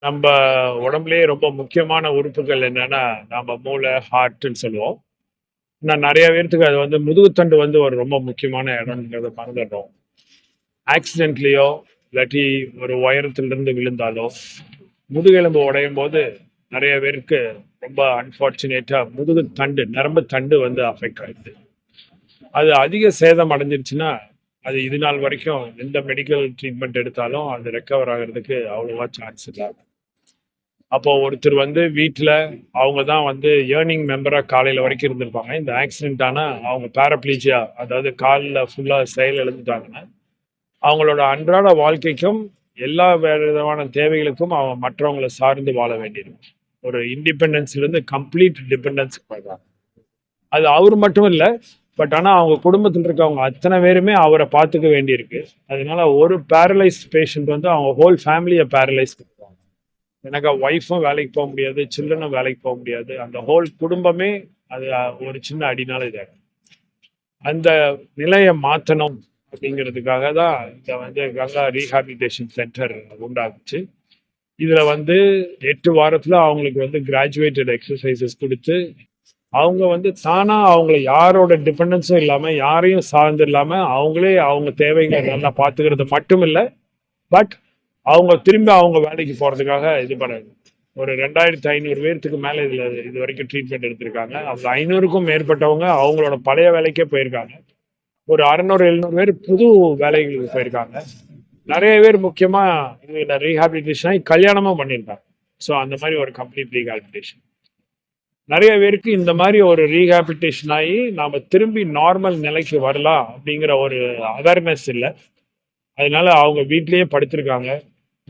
நம்ம உடம்புலயே ரொம்ப முக்கியமான உறுப்புகள் என்னன்னா, நம்ம மூளை, ஹார்ட்ன்னு சொல்லுவோம். நான் நிறைய பேர்த்துக்கு அது வந்து முதுகுத்தண்டு வந்து ஒரு ரொம்ப முக்கியமான இடம்ங்கிறத மறந்துடுறோம். ஆக்சிடென்ட்லேயோ இல்லாட்டி ஒரு உயரத்திலிருந்து விழுந்தாலோ, முதுகெலும்பு உடையும் போது நிறைய பேருக்கு ரொம்ப அன்ஃபார்ச்சுனேட்டாக முதுகு தண்டு, நரம்பு தண்டு வந்து அஃபெக்ட் ஆயிடுது. அது அதிக சேதம் அடைஞ்சிருச்சுன்னா, அது இது நாள் வரைக்கும் எந்த மெடிக்கல் ட்ரீட்மெண்ட் எடுத்தாலும் அது ரெக்கவர் ஆகிறதுக்கு அவ்வளோவா சான்ஸ் இல்ல. அப்போ ஒருத்தர் வந்து வீட்டில் அவங்க தான் வந்து ஏர்னிங் மெம்பராக காலையில் வரைக்கும் இருந்திருப்பாங்க. இந்த ஆக்சிடென்ட் ஆனால் அவங்க பேராப்ளீஜியா அதாவது காலில் ஃபுல்லாக செயல் இழந்துட்டாங்கன்னா, அவங்களோட அன்றாட வாழ்க்கைக்கும், எல்லா வேற விதமான தேவைகளுக்கும் அவங்க மற்றவங்கள சார்ந்து வாழ வேண்டியிருக்கும். ஒரு இண்டிபெண்டன்ஸ்லேருந்து கம்ப்ளீட் டிபெண்டன்ஸ்க்கு போயிடுறாங்க. அது அவர் மட்டும் இல்லை பட் ஆனால் அவங்க குடும்பத்தில் இருக்கவங்க அத்தனை பேருமே அவரை பார்த்துக்க வேண்டியிருக்கு. அதனால ஒரு பேரலைஸ்ட் பேஷண்ட் வந்து அவங்க ஹோல் ஃபேமிலியை பேரலைஸ் எனக்கு ஒய்ஃபும் வேலைக்கு போக முடியாது, சில்ட்ரனும் வேலைக்கு போக முடியாது. அந்த ஹோல் குடும்பமே அது ஒரு சின்ன அடினால இதாயிடும். அந்த நிலையை மாற்றணும் அப்படிங்கிறதுக்காக தான் இதை வந்து கங்கா ரீஹாபிலிட்டேஷன் சென்டர் உண்டாகுச்சு இதில் வந்து எட்டு வாரத்தில் அவங்களுக்கு வந்து கிராஜுவேட்டட் எக்ஸசைசஸ் கொடுத்து அவங்க வந்து தானா அவங்கள யாரோட டிபெண்டன்ஸும் இல்லாமல் யாரையும் சார்ந்து இல்லாமல் அவங்களே அவங்க தேவைகளை நல்லா பார்த்துக்கிறது மட்டும் இல்லை பட் அவங்க திரும்பி அவங்க வேலைக்கு போறதுக்காக இது பண்ணாங்க. ஒரு 2500 பேர்த்துக்கு மேல இதுல வரைக்கும் ட்ரீட்மெண்ட் எடுத்திருக்காங்க. அந்த ஐநூறுக்கும் மேற்பட்டவங்க அவங்களோட பழைய வேலைக்கே போயிருக்காங்க. ஒரு 600, 700 பேர் புது வேலைகளுக்கு போயிருக்காங்க. நிறைய பேர் முக்கியமா இதுல ரீஹாபிலிடேஷன் ஆயி கல்யாணமும் பண்ணியிருக்காங்க. ஸோ அந்த மாதிரி ஒரு கம்ப்ளீட் ரீஹாபிலிட்டேஷன் நிறைய பேருக்கு இந்த மாதிரி ஒரு ரீஹாபிலிட்டேஷன் ஆகி நாம திரும்பி நார்மல் நிலைக்கு வரலாம் அப்படிங்கிற ஒரு அவேர்னஸ் இல்லை அதனால அவங்க வீட்லேயே படுத்திருக்காங்க.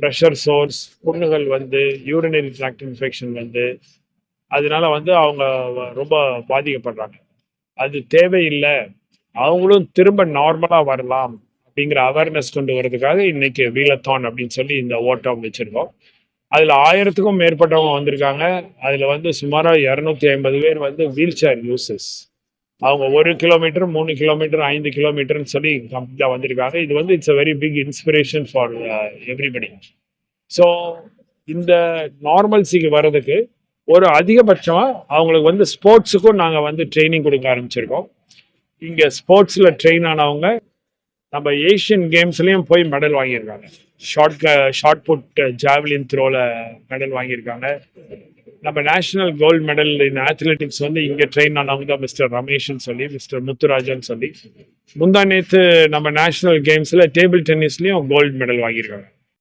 ப்ரெஷர் சோர்ஸ், புண்ணுகள் வந்து, யூரினரி ட்ராக்ட் இன்ஃபெக்ஷன் வந்து, அதனால வந்து அவங்க ரொம்ப பாதிக்கப்படுறாங்க. அது தேவையில்லை அவங்களும் திரும்ப நார்மலாக வரலாம் அப்படிங்கிற அவேர்னஸ் கொண்டு வரதுக்காக இன்னைக்கு வீலத்தான் அப்படின்னு சொல்லி இந்த ஓட்டம் வச்சுருக்கோம் அதில் ஆயிரத்துக்கும் மேற்பட்டவங்க வந்திருக்காங்க. அதில் வந்து சுமாராக இரநூத்தி ஐம்பது பேர் வந்து வீல் சேர் யூசஸ் அவங்க ஒரு கிலோமீட்டர், மூணு கிலோமீட்டர், ஐந்து கிலோமீட்டர்ன்னு சொல்லி கம்ப்ளீட்டாக வந்திருக்காங்க. இது வந்து it's a very big inspiration for everybody. So இந்த நார்மல்சிக்கு வர்றதுக்கு ஒரு அதிகபட்சமாக அவங்களுக்கு வந்து ஸ்போர்ட்ஸுக்கும் நாங்கள் வந்து ட்ரைனிங் கொடுக்க ஆரம்பிச்சிருக்கோம். இங்கே ஸ்போர்ட்ஸில் ட்ரெயின் ஆனவங்க, நம்ம ஏஷியன் கேம்ஸ்லேயும் போய் மெடல் வாங்கியிருக்காங்க. ஷார்ட் ஷார்ட் புட் ஜாவலின் த்ரோவில் மெடல் வாங்கியிருக்காங்க. நம்ம national gold medal in athletics வந்து இங்க ட்ரெயின் ஆனவங்க தான் மிஸ்டர் ரமேஷ்ன்னு சொல்லி, மிஸ்டர் முத்துராஜன் சொல்லி. முந்தா நேத்து நம்ம நேஷனல் கேம்ஸ்ல டேபிள் டென்னிஸ்லயும் கோல்ட் மெடல் வாங்கியிருக்காங்க.